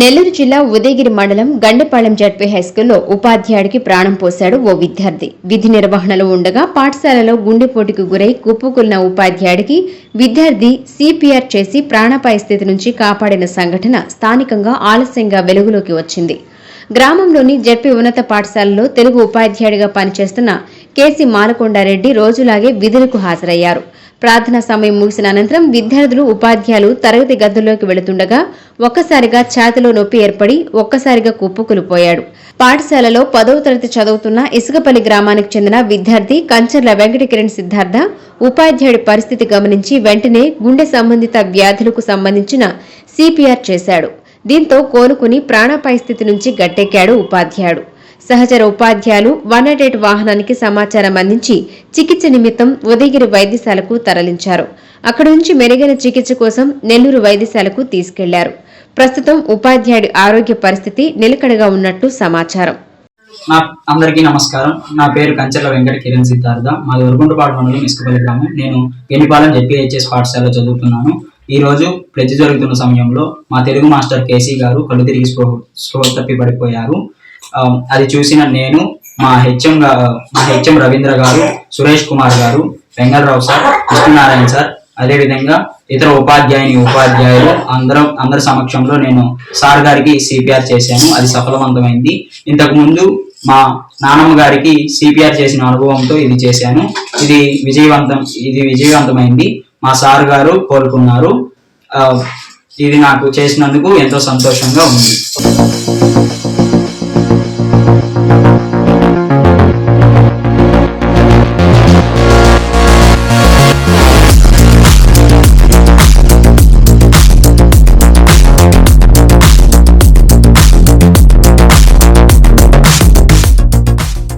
నెల్లూరు జిల్లా ఉదయగిరి మండలం గండపాలెం జడ్పీ హైస్కూల్లో ఉపాధ్యాయుడికి ప్రాణం పోశాడు ఓ విద్యార్థి. విధి నిర్వహణలో ఉండగా పాఠశాలలో గుండెపోటుకు గురై కుప్పకూలిన ఉపాధ్యాయుడికి విద్యార్థి సిపిఆర్ చేసి ప్రాణాపాయ స్థితి నుంచి కాపాడిన సంఘటన స్థానికంగా ఆలస్యంగా వెలుగులోకి వచ్చింది. గ్రామంలోని జడ్పీ ఉన్నత పాఠశాలలో తెలుగు ఉపాధ్యాయుడిగా పనిచేస్తున్న కేసీ మాలకొండారెడ్డి రోజులాగే విధులకు హాజరయ్యారు. ప్రార్థనా సమయం ముగిసిన అనంతరం విద్యార్థులు ఉపాధ్యాయులు తరగతి గదుల్లోకి వెళుతుండగా ఒక్కసారిగా ఛాతిలో నొప్పి ఏర్పడి ఒక్కసారిగా కుప్పకూలిపోయాడు. పాఠశాలలో పదవ తరగతి చదువుతున్న ఇసుకపల్లి గ్రామానికి చెందిన విద్యార్థి కంచర్ల వెంకటకిరణ్ సిద్ధార్థ ఉపాధ్యాయుడి పరిస్థితి గమనించి వెంటనే గుండె సంబంధిత వ్యాధులకు సంబంధించిన సిపిఆర్ చేశాడు. దీంతో కోలుకుని ప్రాణాపాయ స్థితి నుంచి గట్టెక్కాడు ఉపాధ్యాయుడు. సహచర ఉపాధ్యాయులు వన్ నాట్ ఎయిట్ వాహనానికి సమాచారం అందించి చికిత్స నిమిత్తం ఉదయగిరి వైద్యశాలకు తరలించారు. అక్కడి నుంచి మెరుగైన చికిత్స కోసం నెల్లూరు వైద్యశాలకు తీసుకెళ్ళారు. ప్రస్తుతం ఉపాధ్యాయుడి ఆరోగ్య పరిస్థితి నిలకడగా ఉన్నట్టు సమాచారం. నా అందరికీ నమస్కారం. నా పేరు కంచెల వెంకట కిరణ్ సిద్ధార్థ. మాది ఉరుగుంటపాడు మండలం ఇసుకపల్లి గ్రామం. నేను ఎన్నిపాలెం జెపిహెచ్ఎస్ పాఠశాలలో చదువుతున్నాను. ఈ రోజు ప్లెజ్ జరుగుతున్న సమయంలో మా తెలుగు మాస్టర్ కేసీ గారు కళ్ళు తిరిగి స్పృహ స్పృహ తప్పి పడిపోయారు. Um, అది చూసిన నేను మా హెచ్ఎం మా హెచ్ఎం రవీంద్ర గారు సురేష్ కుమార్ గారు వెంగళరావు సార్ కృష్ణనారాయణ సార్ అదేవిధంగా ఇతర ఉపాధ్యాయుని ఉపాధ్యాయులు అందరం అందరి సమక్షంలో నేను సార్ గారికి సిపిఆర్ చేశాను. అది సఫలవంతమైంది. ఇంతకుముందు మా నానమ్మ గారికి సిపిఆర్ చేసిన అనుభవంతో ఇది చేశాను. ఇది విజయవంతం ఇది విజయవంతమైంది. మా సార్ గారు కోలుకున్నారు uh, ఇది నాకు చేసినందుకు ఎంతో సంతోషంగా ఉంది.